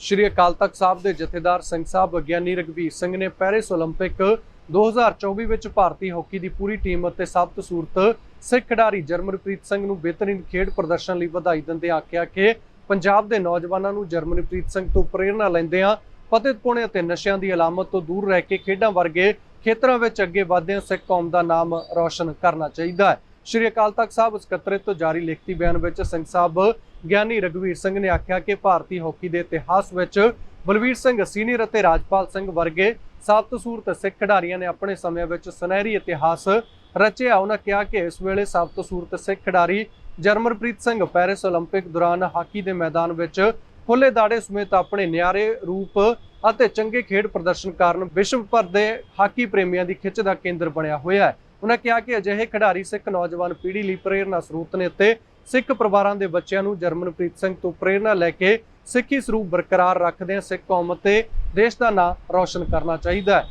ਸ਼੍ਰੀ ਅਕਾਲ ਤਖਤ ਸਾਹਿਬ ਦੇ ਜਥੇਦਾਰ ਸਿੰਘ ਸਾਹਿਬ ਗਿਆਨੀ ਰਗਵੀਰ ਸਿੰਘ ਨੇ ਪੈਰਿਸ 올림픽 2024 ਵਿੱਚ ਭਾਰਤੀ ਹਾਕੀ ਦੀ ਪੂਰੀ ਟੀਮ ਅਤੇ ਸਬਤ ਸੂਰਤ ਸਿੱਖ ਖਿਡਾਰੀ ਜਰਮਨਪ੍ਰੀਤ ਸਿੰਘ ਨੂੰ ਬਿਹਤਰੀਨ ਖੇਡ ਪ੍ਰਦਰਸ਼ਨ ਲਈ ਵਧਾਈ ਦਿੰਦੇ ਆਖਿਆ ਕਿ ਪੰਜਾਬ ਦੇ ਨੌਜਵਾਨਾਂ ਨੂੰ ਜਰਮਨਪ੍ਰੀਤ ਸਿੰਘ ਤੋਂ ਪ੍ਰੇਰਣਾ ਲੈਂਦਿਆਂ ਪਤਿਤ ਪੁਣੇ ਅਤੇ ਨਸ਼ਿਆਂ ਦੀ ਅਲਾਮਤ ਤੋਂ ਦੂਰ ਰਹਿ ਕੇ ਖੇਡਾਂ ਵਰਗੇ ਖੇਤਰਾਂ ਵਿੱਚ ਅੱਗੇ ਵਧਦਿਆਂ ਸਿੱਖ ਕੌਮ ਦਾ ਨਾਮ ਰੌਸ਼ਨ ਕਰਨਾ ਚਾਹੀਦਾ ਹੈ ਸ਼੍ਰੀ ਅਕਾਲ ਤਖਤ ਸਾਹਿਬ ਸਕੱਤਰੇਤ ਤੋਂ ਜਾਰੀ ਲਿਖਤੀ ਬਿਆਨ ਵਿੱਚ ਸਿੰਘ ਸਾਹਿਬ ਗਿਆਨੀ ਰਗਵੀਰ ਸਿੰਘ ਨੇ ਆਖਿਆ ਕਿ ਭਾਰਤੀ ਹਾਕੀ ਦੇ ਇਤਿਹਾਸ ਵਿੱਚ ਬਲਵੀਰ ਸਿੰਘ ਸੀਨੀਅਰ ਅਤੇ ਰਾਜਪਾਲ ਸਿੰਘ ਵਰਗੇ ਸਬਤ ਸੂਰਤ ਸਿੱਖ ਖਿਡਾਰੀਆਂ ਨੇ ਆਪਣੇ ਸਮੇਂ ਵਿੱਚ ਸੁਨਹਿਰੀ ਇਤਿਹਾਸ ਰਚਿਆ ਉਹਨਾਂ ਕਿਹਾ ਕਿ ਇਸ ਵੇਲੇ ਸਬਤ ਸੂਰਤ ਸਿੱਖ ਖਿਡਾਰੀ ਜਰਮਨਪ੍ਰੀਤ ਸਿੰਘ ਪੈਰਿਸ 올림픽 ਦੌਰਾਨ ਹਾਕੀ ਦੇ ਮੈਦਾਨ ਵਿੱਚ ਖੁੱਲੇ ਦਾੜੇ ਸਮੇਤ ਆਪਣੇ ਨਿਆਰੇ ਰੂਪ ਅਤੇ ਚੰਗੇ ਖੇਡ ਪ੍ਰਦਰਸ਼ਨ ਕਾਰਨ ਵਿਸ਼ਵ ਭਰ ਦੇ ਹਾਕੀ ਪ੍ਰੇਮੀਆਂ ਦੀ ਖਿੱਚ ਦਾ ਕੇਂਦਰ ਬਣਿਆ ਹੋਇਆ ਹੈ ਉਹਨਾਂ ਕਿਹਾ ਕਿ ਅਜਿਹੇ ਖਿਡਾਰੀ ਸਿੱਖ ਨੌਜਵਾਨ ਪੀੜ੍ਹੀ ਲਈ ਪ੍ਰੇਰਨਾ ਸਰੋਤ ਨੇ ਅਤੇ ਸਿੱਖ ਪਰਿਵਾਰਾਂ ਦੇ ਬੱਚਿਆਂ ਨੂੰ ਜਰਮਨਪ੍ਰੀਤ ਸਿੰਘ ਤੋਂ ਪ੍ਰੇਰਨਾ ਲੈ ਕੇ ਸਿੱਖੀ ਸਰੂਪ ਬਰਕਰਾਰ ਰੱਖਦਿਆਂ ਸਿੱਖ ਕੌਮ ਅਤੇ ਦੇਸ਼ ਦਾ ਨਾਂ ਰੌਸ਼ਨ ਕਰਨਾ ਚਾਹੀਦਾ ਹੈ।